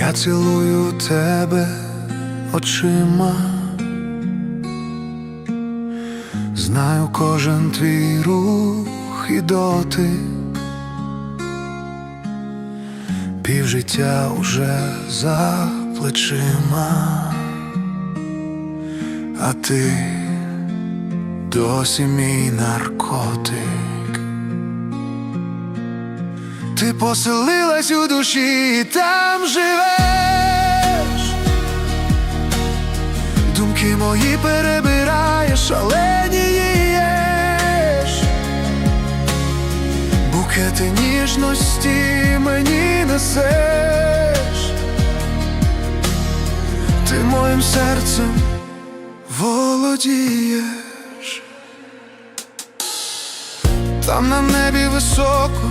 Я цілую тебе очима, знаю кожен твій рух і дотик, півжиття уже за плечима, а ти досі мій наркотик. Ти поселилась у душі і там живеш, думки мої перебираєш, шаленієш, букети ніжності мені несеш, ти моїм серцем володієш, там на небі високо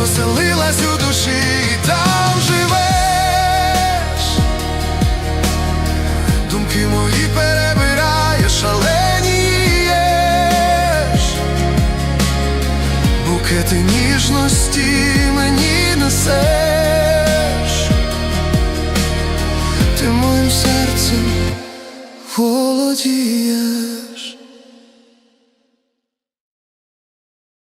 Ти поселилась у душі і там живеш, думки мої перебираєш, шаленієш, букети ніжності мені несеш, ти моїм серцем володієш.